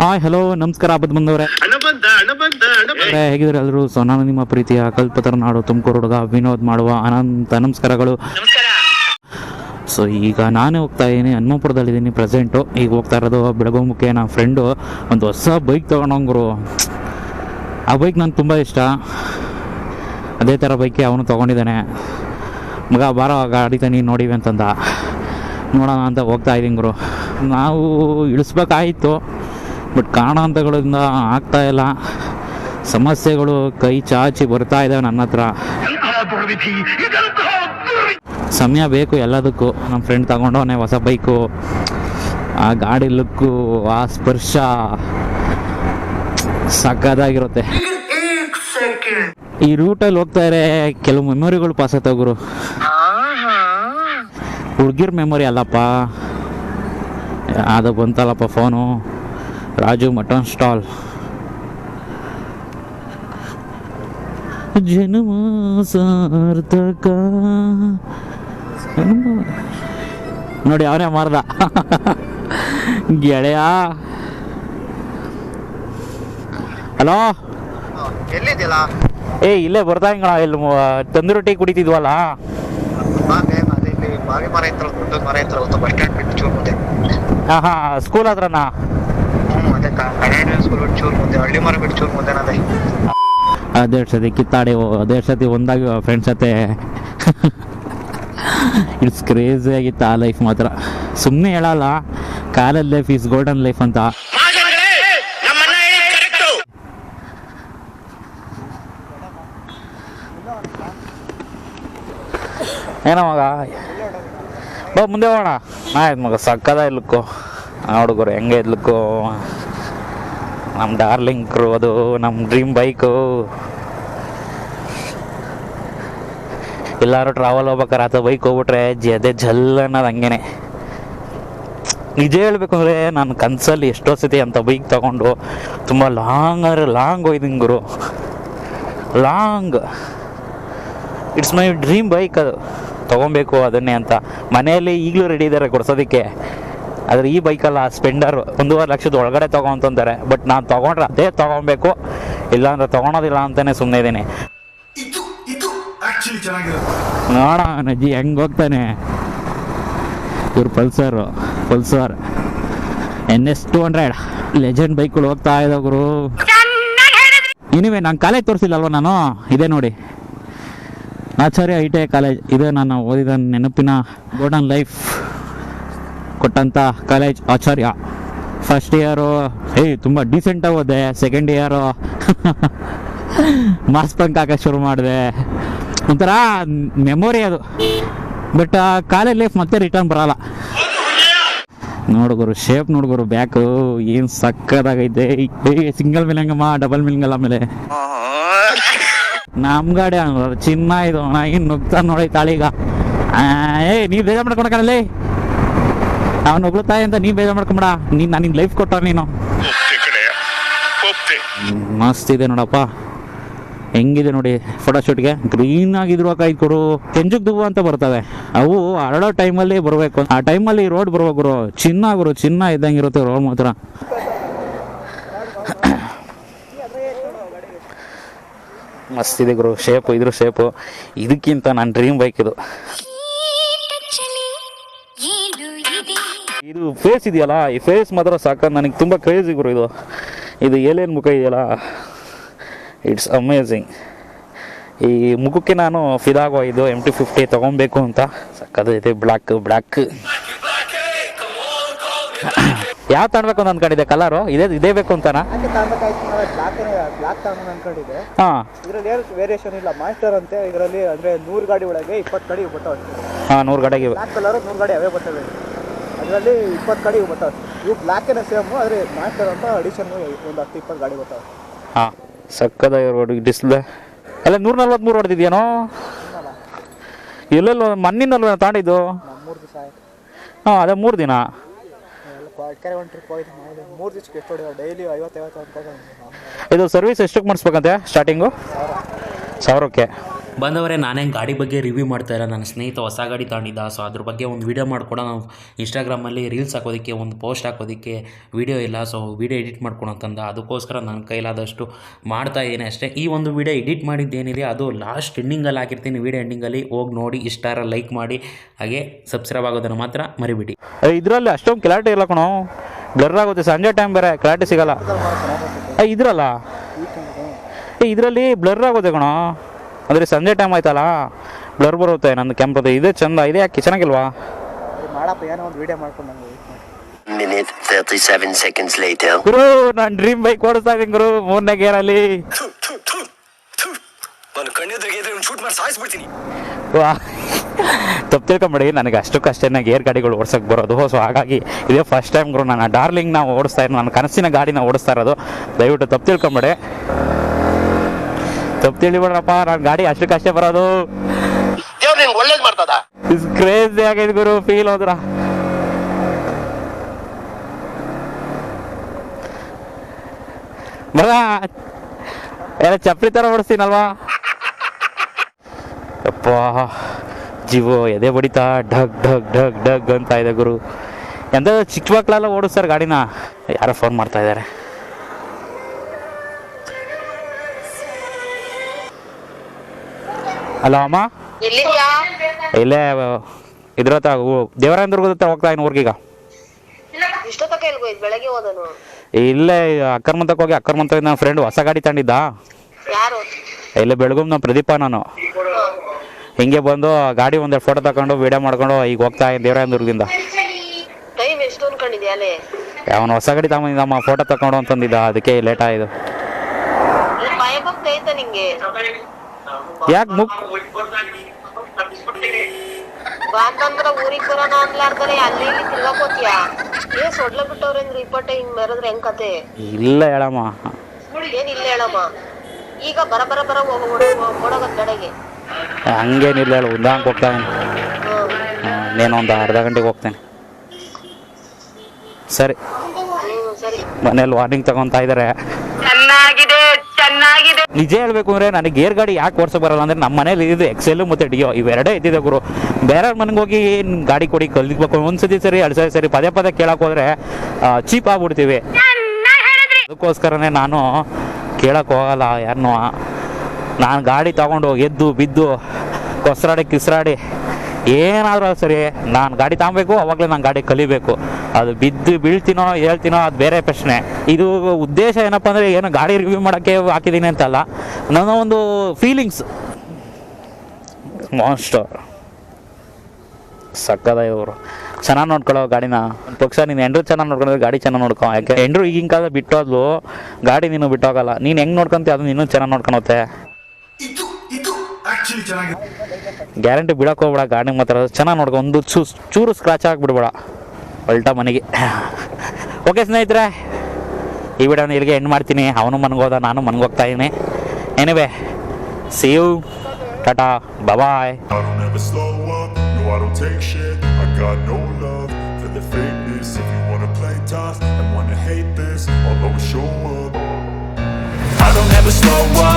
Hi hello ನಮಸ್ಕಾರ ಹಬ್ಬದ ಬಂದವ್ರೆ. ಹೇಗಿದ್ರೆ ಎಲ್ಲರೂ? ಸೊ ನಾನು ನಿಮ್ಮ ಪ್ರೀತಿಯ ಕಲ್ಪತರ ನಾಡು ತುಮಕೂರು ಹುಡುಗ ವಿನೋದ್ ಮಾಡುವ ಅನಂತ ನಮಸ್ಕಾರಗಳು. ಸೊ ಈಗ ನಾನೇ ಹೋಗ್ತಾ ಇದ್ದೀನಿ ಹನುಮಪುರದಲ್ಲಿದ್ದೀನಿ ಪ್ರೆಸೆಂಟು ಈಗ ಹೋಗ್ತಾ ಇರೋದು ಬೆಳಗುಮುಖೆ ನನ್ನ ಫ್ರೆಂಡು ಒಂದು ಹೊಸ ಬೈಕ್ ತೊಗೊಂಡೋಗ್ರು ಆ ಬೈಕ್ ನನಗೆ ತುಂಬ ಇಷ್ಟ. ಅದೇ ಥರ ಬೈಕೆ ಅವನು ತೊಗೊಂಡಿದ್ದಾನೆ. ಮಗ ಬಾರೋ ಗಾಡಿ ನೀನು ನೋಡಿವಿ ಅಂತಂದ. ನೋಡೋಣ ಅಂತ ಹೋಗ್ತಾ ಇದ್ದೀನಿ ಗುರು. ನಾವು ಇಳಿಸ್ಬೇಕಾಯಿತು. ಬಟ್ ಕಾರಣಾಂತಗಳಿಂದ ಆಗ್ತಾ ಇಲ್ಲ. ಸಮಸ್ಯೆಗಳು ಕೈ ಚಾಚಿ ಬರ್ತಾ ಇದ್ದಾವೆ ನನ್ನ ಹತ್ರ. ಸಮಯ ಬೇಕು ಎಲ್ಲದಕ್ಕೂ. ನಮ್ಮ ಫ್ರೆಂಡ್ ತಗೊಂಡವನೇ ಹೊಸ ಬೈಕು ಆ ಗಾಡಿ ಲುಕ್ಕು, ಆ ಸ್ಪರ್ಶ ಸಕ್ಕದಾಗಿರುತ್ತೆ ಈ ರೂಟಲ್ಲಿ ಹೋಗ್ತಾ ಇದ್ರೆ ಕೆಲವು ಮೆಮೊರಿಗಳು ಪಾಸ್ ಗುರು. ಹುಡುಗಿರ್ ಮೆಮೊರಿ ಅಲ್ಲಪ್ಪ. ಅದು ಬಂತಲ್ಲಪ್ಪ ಫೋನು ರಾಜು ಮಟನ್ ಸ್ಟಾಲ್. ಜನ್ಮ ಸಾರ್ಥಕ. ನೋಡಿ ಅವನೇ ಮಾರ್ದ. ಗೆಳೆಯ. ಹಲೋ. ಎಲ್ಲಿದ್ಯಲ್ಲ ಏ ಇಲ್ಲೇ ಬರ್ತಾ ಹಿಂಗಳ ಇಲ್ಲಿ ತಂದೂರು ಟೀ ಕುಡಿತಿದ್ವಲ್ಲ. ಸ್ಕೂಲ್ ಹತ್ರನಾ? ಅದೇ ಸತಿ ಕಿತ್ತಾಡಿ ಅದೇ ಸತಿ ಒಂದಾಗಿ ಫ್ರೆಂಡ್ಸ್ ಜೊತೆ. ಇಟ್ಸ್ ಕ್ರೇಜಿ ಆಗಿತ್ತು ಆ ಲೈಫ್ ಮಾತ್ರ. ಸುಮ್ಮನೆ ಹೇಳಲ್ಲ college life is golden life ಅಂತ. ಏನೋ ಮಗ? ಬಾ, ಮುಂದೆ ಹೋಗೋಣ. ಆಯ್ತು ಮಗ ಸಕ್ಕದ ಇಲ್ಲಕ್ಕು ಹುಡುಗರು ಹೆಂಗೆ ಇದ್ಲಕ್ಕು? ನಮ್ಮ ಡಾರ್ಲಿಂಗ್ ಅದು ನಮ್ಮ ಡ್ರೀಮ್ ಬೈಕು. ಎಲ್ಲರೂ ಟ್ರಾವೆಲ್ ಹೋಗ್ಬೇಕಾರೆ ಆತ ಬೈಕ್ ಹೋಗ್ಬಿಟ್ರೆ ಜದೆ ಜಲ್ ಅನ್ನೋದು ಹಂಗೇನೆ. ನಿಜ ಹೇಳ್ಬೇಕು ಅಂದರೆ ನಾನು ಕನಸಲ್ಲಿ ಎಷ್ಟೋ ಸತಿ ಅಂತ ಬೈಕ್ ತಗೊಂಡು ತುಂಬ ಲಾಂಗ್ ಅಂದರೆ ಲಾಂಗ್ ಹೋಯ್ದಿಂಗ್ ಗುರು. Long. It's my dream bike ಅದು. ತೊಗೊಬೇಕು ಅದನ್ನೇ ಅಂತ. ಮನೆಯಲ್ಲಿ ಈಗಲೂ ರೆಡಿ ಇದ್ದಾರೆ ಕೊಡ್ಸೋದಕ್ಕೆ. ಆದರೆ ಈ ಬೈಕಲ್ಲ ಸ್ಪೆಂಡರ್ ಒಂದೂವರೆ ಲಕ್ಷದ ಒಳಗಡೆ ತೊಗೊಂತಂತಾರೆ ಬಟ್ ನಾನು ತಗೊಂಡ್ರೆ ಅದೇ ತೊಗೊಬೇಕು ಇಲ್ಲಾಂದ್ರೆ ತೊಗೊಳೋದಿಲ್ಲ ಅಂತಾನೆ ಸುಮ್ಮನೆ ಇದ್ದೀನಿ. ನೋಡ ನಜ್ಜಿ ಹೆಂಗೆ ಹೋಗ್ತಾನೆ. ಇವ್ರು Pulsar Pulsar N S two hundred legend ಬೈಕ್ಗಳು ಹೋಗ್ತಾ ಇದ್ದವರು ಇನಿವೆ ನಾನು ಕಾಲೇಜ್ ತೋರಿಸಿಲ್ಲಲ್ವ ನಾನು? ಇದೇ ನೋಡಿ. Acharya I T I college ಇದೇ ನಾನು ಓದಿದ ನೆನಪಿನ ಗೋಲ್ಡನ್ ಲೈಫ್ ಕೊಟ್ಟಂಥ ಕಾಲೇಜ್ ಆಚಾರ್ಯ. ಫಸ್ಟ್ ಇಯರು ಏಯ್ ತುಂಬ ಡೀಸೆಂಟಾಗಿ ಹೋದೆ ಸೆಕೆಂಡ್ ಇಯರು ಮಾಸ್ ಬಂಕ್ ಹಾಕಕ್ಕೆ ಶುರು ಮಾಡಿದೆ. ಒಂಥರ ಮೆಮೊರಿ ಅದು. ಬಟ್ ಕಾಲೇಜ್ ಲೈಫ್ ಮತ್ತೆ ರಿಟರ್ನ್ ಬರಲ್ಲ. ನೋಡುಗರು ಶೇಪ್ ನೋಡುಗರು ಬ್ಯಾಕು ಏನು ಸಕ್ಕದಾಗೈತೆ. ಸಿಂಗಲ್ ಮಿಲಂಗಮ್ಮ ಡಬಲ್ ಮಿಲಂಗಲ್ಲ ಆಮೇಲೆ. ನಮ್ಮ ಗಾಡಿ ಚಿನ್ನ ಇದು ನಾ ಏನು ನುಗ್ತಾ ನೋಡಿ ತಾಳೀಗ ಆ, ಏ ನೀ ಬೇಜಾರು ಮಾಡ್ಕೊಳಕಲ್ಲಿ ಅವ್ನು ತಾಯಿ ಅಂತ ನೀ ಬೇಜಾರ್ ಮಾಡ್ಕೊಂಬೇಡ ನೀನು ನನಗೆ ಲೈಫ್ ಕೊಟ್ಟ ನೀನು. ಮಸ್ತ್ ಇದೆ ನೋಡಪ್ಪ. ಹೆಂಗಿದೆ ನೋಡಿ ಫೋಟೋಶೂಟ್ಗೆ ಗ್ರೀನ್ ಆಗಿದ್ರು ಕಾಯ್ದು ಕೊಡು. ಕೆಂಜುಕ್ ದುಬ್ಬು ಅಂತ ಬರ್ತವೆ. ಅವು ಹರಡೋ ಟೈಮಲ್ಲಿ ಬರಬೇಕು. ಆ ಟೈಮಲ್ಲಿ ರೋಡ್ ಬರ್ಬೇಕು ಗುರು. ಚಿನ್ನ ಗುರು. ಚಿನ್ನ ಇದ್ದಂಗಿರುತ್ತೆ ರೋಡ್ ಮಾತ್ರ. ಮಸ್ತ್ ಇದೆ ಗುರು. ಶೇಪು ಇದ್ರ ಶೇಪು ಇದಕ್ಕಿಂತ ನನ್ನ ಡ್ರೀಮ್ ಬೈಕ್ ಇದು. ಇದು ಫೇಸ್ ಇದೆಯಲ್ಲ ಈ ಫೇಸ್ ಮಾತ್ರ ಸಾಕ ನನಗೆ ತುಂಬ ಕ್ರೇಜಿ ಗುರು ಇದು. ಇದು ಏಲೇನು ಮುಖ ಇದೆಯಲ್ಲ ಇಟ್ಸ್ ಅಮೇಝಿಂಗ್ ಈ ಮುಖಕ್ಕೆ ನಾನು ಫಿದಾಗೋ ಇದು ಎಂ ಟಿ ಫಿಫ್ಟಿ ತೊಗೊಬೇಕು ಅಂತ. ಸಕ್ಕದೈತೆ ಬ್ಲ್ಯಾಕ್ ಬ್ಲ್ಯಾಕ್ ಯಾವ ತಗೊಳ್ಬೇಕು ಅಂತ ಅನ್ಕೊಂಡಿದ್ದೆ ಕಲರು ಇದೇ ಇದೇ ಬೇಕು ಅಂತನಾ? ಹಾಂ. ಇದರಲ್ಲಿ ಏನು ವೇರಿಯೇಷನ್ ಇಲ್ಲ ಮಾಸ್ಟರ್ ಅಂತೆ ಇದರಲ್ಲಿ ಅಂದರೆ ನೂರು ಗಾಡಿ ಒಳಗೆ ಇಪ್ಪತ್ತು ಗಾಡಿ ಬರ್ತಾವೆ ಹಾಂ ನೂರು ಗಾಡಿಗೆ ಬ್ಲಾಕ್ ಕಲರ್ ನೂರು ಗಾಡಿ ಅವೇ ಬರ್ತವೆ. ಅದರಲ್ಲಿ ಇಪ್ಪತ್ತು ಗಾಡಿ ಬರ್ತಾವೆ. ಇವು ಏನೇ ಸೇಮು ಆದರೆ ಮಾಸ್ಟರ್ ಅಂತ ಅಡಿಷನ್ ಒಂದು ಹತ್ತು ಇಪ್ಪತ್ತು ಗಾಡಿ ಬರ್ತಾವೆ. ಹಾಂ ಸಕ್ಕದಾಗಿರ್ಬೋದು ರೋಡ್ ಡಿಸ್ಪ್ಲೇ ಅಲ್ಲ ನೂರ ನಲ್ವತ್ಮೂರು ಹೊಡೆದಿದ್ಯಾನೋ ಎಲ್ಲೆಲ್ಲ ಮಣ್ಣಿನಲ್ವ ತಾಂಡಿದ್ದು? ಮೂರು ದಿವಸ ಆಯ್ತು. ಹಾಂ ಅದೇ ಮೂರು ದಿನ? ಒಂದು ಟ್ರಿಪ್ ಹೋಗಿದ್ದು ಮೂರು ದಿವಸಕ್ಕೆ ಎಷ್ಟು ಹೊಡೆದ ಡೈಲಿ ಐವತ್ತೈವತ್ತು ಇದು ಸರ್ವಿಸ್ ಎಷ್ಟಕ್ಕೆ ಮಾಡಿಸ್ಬೇಕಂತೆ ಸ್ಟಾರ್ಟಿಂಗು ಸಾವಿರಕ್ಕೆ. ಬಂದವರೇ, ನಾನೇ ಗಾಡಿ ಬಗ್ಗೆ ರಿವ್ಯೂ ಮಾಡ್ತಾ ಇಲ್ಲ ನನ್ನ ಸ್ನೇಹಿತ ಹೊಸ ಗಾಡಿ ತಗೊಂಡಿದ್ದ. ಸೊ ಅದ್ರ ಬಗ್ಗೆ ಒಂದು ವೀಡಿಯೋ ಮಾಡ್ಕೊಡೋ ನಾವು ಇನ್ಸ್ಟಾಗ್ರಾಮಲ್ಲಿ ರೀಲ್ಸ್ ಹಾಕೋದಕ್ಕೆ, ಒಂದು ಪೋಸ್ಟ್ ಹಾಕೋದಕ್ಕೆ ವೀಡಿಯೋ ಇಲ್ಲ. ಸೊ ವೀಡಿಯೋ ಎಡಿಟ್ ಮಾಡ್ಕೊಳೋ ಅಂತಂದ ಅದಕ್ಕೋಸ್ಕರ ನನ್ನ ಕೈಲಾದಷ್ಟು ಮಾಡ್ತಾ ಇದ್ದೀನಿ ಅಷ್ಟೇ. ಈ ಒಂದು ವೀಡಿಯೋ ಎಡಿಟ್ ಮಾಡಿದ್ದೇನಿದೆ ಅದು ಲಾಸ್ಟ್ ಎಂಡಿಂಗಲ್ಲಿ ಹಾಕಿರ್ತೀನಿ. ವೀಡಿಯೋ ಎಂಡಿಂಗಲ್ಲಿ ಹೋಗಿ ನೋಡಿ, ಇಷ್ಟಾರ ಲೈಕ್ ಮಾಡಿ, ಹಾಗೆ ಸಬ್ಸ್ಕ್ರೈಬ್ ಆಗೋದನ್ನು ಮಾತ್ರ ಮರಿಬಿಡಿ. ಇದರಲ್ಲಿ ಅಷ್ಟೊಂದು ಕ್ಲಾರಿಟಿ ಇಲ್ಲ ಕಣೋ. ಬ್ಲರ್ ಆಗುತ್ತೆ. ಸಂಜೆ ಟೈಮ್ ಬೇರೆ ಕ್ಲಾರಿಟಿ ಸಿಗಲ್ಲ. ಇದ್ರಲ್ಲ? ಇದರಲ್ಲಿ ಬ್ಲರ್ ಆಗೋದೆ ಕಣೋ. ಅಂದರೆ ಸಂಜೆ ಟೈಮ್ ಆಯ್ತಲ್ಲ? ಬ್ಲರ್ ಬರುತ್ತೆ ನನ್ನ ಕ್ಯಾಮ್ರದ ಇದೇ ಚಂದ. ಇದೇ ಯಾಕೆ? ಚೆನ್ನಾಗಿಲ್ವಾ? ಮಾಡಪ್ಪ ಏನೋ ಒಂದು ವಿಡಿಯೋ ಮಾಡ್ಕೊಂಡು ನಂಗೆ ವೇಟ್ ಮಾಡಿ. Minute 37 seconds later. ಗುರು ನಾನು ಡ್ರೀಮ್ ಬೈಕ್ ಓಡಿಸ್ತಾ ಇದ್ದೀನಿ ಗುರು ಮೂರನೇ ಗೇರಲ್ಲಿ ತಪ್ಪು ತಿಳ್ಕೊಂಬೇಡಿ. ನನಗೆ ಅಷ್ಟಕ್ಕಷ್ಟೇ ಗೇರ್ ಗಾಡಿಗಳು ಓಡಿಸಕ್ ಬರೋದು. ಸೊ ಹಾಗಾಗಿ ಇದೇ ಫಸ್ಟ್ ಟೈಮ್ ಗುರು ನಾನು ಡಾರ್ಲಿಂಗ್ ನಾವು ಓಡಿಸ್ತಾ ಇರೋದು ನನ್ನ ಕನಸಿನ ಗಾಡಿನ ಓಡಿಸ್ತಾ ಇರೋದು. ದಯವಿಟ್ಟು ತಪ್ಪು ತಿಳ್ಕೊಂಬೇಡಿ. ತಪ್ಪು ತಿಳಿಬೇಡ್ರಪ್ಪ ನಾನು ಗಾಡಿ ಅಷ್ಟಕ್ಕಷ್ಟೇ ಬರೋದು. ದೇವ್ರು ನಿನ್ಗೆ ಒಳ್ಳೇದ್ ಮಾಡ್ತದ? ಇಸ್ ಕ್ರೇಜಿ ಆಗೈತೆ ಗುರು ಫೀಲ್ ಹೋದ್ರ? ಬರ ಎಲ್ಲ ಚಪ್ಪಲಿ ಥರ ಓಡಿಸ್ತೀನಲ್ವಾ? ಅಪ್ಪ ಜೀವ ಎದೆ ಬಡಿತಾ ಢಗ್ ಢಗ್ ಢಗ್ ಢಗ್ ಅಂತ ಇದೆ ಗುರು. ಎಂತ ಚಿಕ್ಕ ಮಕ್ಕಳೆಲ್ಲ ಓಡಿಸ್ತಾರೆ ಗಾಡಿನ. ಯಾರೋ ಫೋನ್ ಮಾಡ್ತಾ ಇದ್ದಾರೆ. ಹಲೋ ಅಮ್ಮ? ಇಲ್ಲೇ ಇದ್ರ ಹತ್ರ ದೇವರಾಯನದುರ್ಗದ ಹತ್ರ ಹೋಗ್ತಾ ಇನ್ನು ಊರ್ಗೀಗ? ಇಲ್ಲೇ ಅಕ್ಕರ್ ಮಂತಕ್ಕೆ ಹೋಗಿ ಅಕ್ಕರ್ ನನ್ನ ಫ್ರೆಂಡ್ ಹೊಸ ಗಾಡಿ ಯಾರು? ಇಲ್ಲೇ ಬೆಳಗುಮ್ ನಮ್ಮ ಪ್ರದೀಪ ನಾನು. ಹಿಂಗೆ ಬಂದು ಗಾಡಿ ಒಂದೆರಡು ಫೋಟೋ ತಕೊಂಡು ವಿಡಿಯೋ ಮಾಡ್ಕೊಂಡು ಈಗ ಹೋಗ್ತಾ ಇದ್ದೀನಿ ದೇವರಾಯನದುರ್ಗದಿಂದ ಅವನು ಹೊಸ ಗಾಡಿ ತಗೊಂಡಿದ್ದಮ್ಮ ಫೋಟೋ ತಕೊಂಡು ಅಂತಂದಿದ್ದ ಅದಕ್ಕೆ ಲೇಟ್ ಆಯಿತು. ಯಾಕೆ ಮುಕ್ ಬಾ ಊರಿಗ್ ಬರೋಣ ಅನ್ಲಾರ್ದರೆ ಅಲ್ಲಿ ಇಲ್ಲಿ ತಿರ್ಗಾಕೋತಿಯಾ? ಏ ಸೊಡ್ಲ ಬಿಟ್ಟವ್ರೆ ಅಂದ್ರೆ ಇಪ್ಪಟ್ಟೆ ಹಿಂಗ್ ಮೆರದ್ರೆ ಹೆಂಗ್ ಕತೆ? ಇಲ್ಲ ಹೇಳಮ್ಮ. ಏನ್ ಇಲ್ಲ ಹೇಳಮ್ಮ. ಈಗ ಬರ ಬರ ಬರ ಓಡೋಗತ್ ಕಡೆಗೆ ಹಂಗೇನಿಲ್ಲ ಹೇಳು ಉದಾಹರಣೆ ಹೋಗ್ತಾ ನೀನು ಒಂದು ಅರ್ಧ ಗಂಟೆಗೆ ಹೋಗ್ತೇನೆ. ಸರಿ. ಮನೇಲಿ ವಾರ್ನಿಂಗ್ ತಗೊಂತಾ ಇದ್ದಾರೆ. ನಿಜ ಹೇಳ್ಬೇಕು ಅಂದ್ರೆ ನನಗೆ ಗೇರ್ ಗಾಡಿ ಯಾಕೆ ಓಡ್ಸಕ್ ಬರಲ್ಲ ಅಂದ್ರೆ ನಮ್ಮ ಮನೇಲಿ ಇದು ಎಕ್ಸೆಲ್ ಮತ್ತೆ ಡಿಯೋ ಇವೆರಡೇ ಇದ್ದಿದೆ ಗುರು. ಬೇರೆ ಮನೆಗೆ ಹೋಗಿ ಏನು ಗಾಡಿ ಕೊಡಿ ಕಲಿಬೇಕು ಒಂದ್ಸತಿ ಸರಿ ಎರಡು ಸರಿ ಸರಿ ಪದೇ ಪದೇ ಕೇಳಕ್ ಹೋದ್ರೆ ಚೀಪ್ ಆಗ್ಬಿಡ್ತೀವಿ. ಅದಕ್ಕೋಸ್ಕರನೇ ನಾನು ಕೇಳಕ್ ಹೋಗಲ್ಲ ಯಾರನ್ನೂ ನಾನು ಗಾಡಿ ತಗೊಂಡು ಎದ್ದು ಬಿದ್ದು ಕೊಸ್ರಾಡಿ ಕಿಸ್ರಾಡಿ ಏನಾದರೂ ಸರಿ, ನಾನು ಗಾಡಿ ತಗೊಬೇಕು, ಅವಾಗಲೇ ನಾನು ಗಾಡಿ ಕಲಿಬೇಕು. ಅದು ಬಿದ್ದು ಬೀಳ್ತೀನೋ ಹೇಳ್ತೀನೋ ಅದು ಬೇರೆ ಪ್ರಶ್ನೆ. ಇದು ಉದ್ದೇಶ ಏನಪ್ಪ ಅಂದರೆ ಏನು ಗಾಡಿ ರಿವ್ಯೂ ಮಾಡೋಕ್ಕೆ ಹಾಕಿದ್ದೀನಿ ಅಂತಲ್ಲ, ನನ್ನ ಒಂದು ಫೀಲಿಂಗ್ಸ್ ಮಾಸ್ಟರ್ ಸಕ್ಕದ ಇವರು. ಚೆನ್ನಾಗಿ ನೋಡ್ಕೊಳ್ಳೋ ಗಾಡಿನ. ಪಕ್ಷ ನೀನು ಎಂಡ್ರು ಚೆನ್ನಾಗಿ ನೋಡ್ಕೊಂಡ್ರೆ ಗಾಡಿ ಚೆನ್ನಾಗಿ ನೋಡ್ಕೊ. ಯಾಕೆ ಎಂಡ್ರು ಈಗಿನ ಕಾಲ ಬಿಟ್ಟೋದ್ಲು, ಗಾಡಿ ನೀನು ಬಿಟ್ಟೋಗಲ್ಲ. ನೀನು ಹೆಂಗೆ ನೋಡ್ಕೊಂತೀಯ ಅದು ನೀನು ಚೆನ್ನಾಗಿ ನೋಡ್ಕೊಳುತ್ತೆ ಗ್ಯಾರಂಟಿ ಬಿಡಕ್ಕೆ ಹೋಗ್ಬೇಡ ಗಾಡಿ ಮಾತ್ರ. ಚೆನ್ನಾಗಿ ನೋಡ್ಕೊ ಒಂದು ಚೂರು ಸ್ಕ್ರಾಚ್ ಆಗಿಬಿಡ್ಬೇಡ ಒಲ್ಟಾ ಮನೆಗೆ. ಓಕೆ ಸ್ನೇಹಿತರೆ ಈ ಬಿಡ ಇಲ್ಲಿಗೆ ಎಂಡ್ ಮಾಡ್ತೀನಿ. ಅವನು ಮನಗೋದ ನಾನು ಮನ್ಗೋಗ್ತಾ ಇದ್ದೀನಿ. Anyway see you tata bye bye Oh.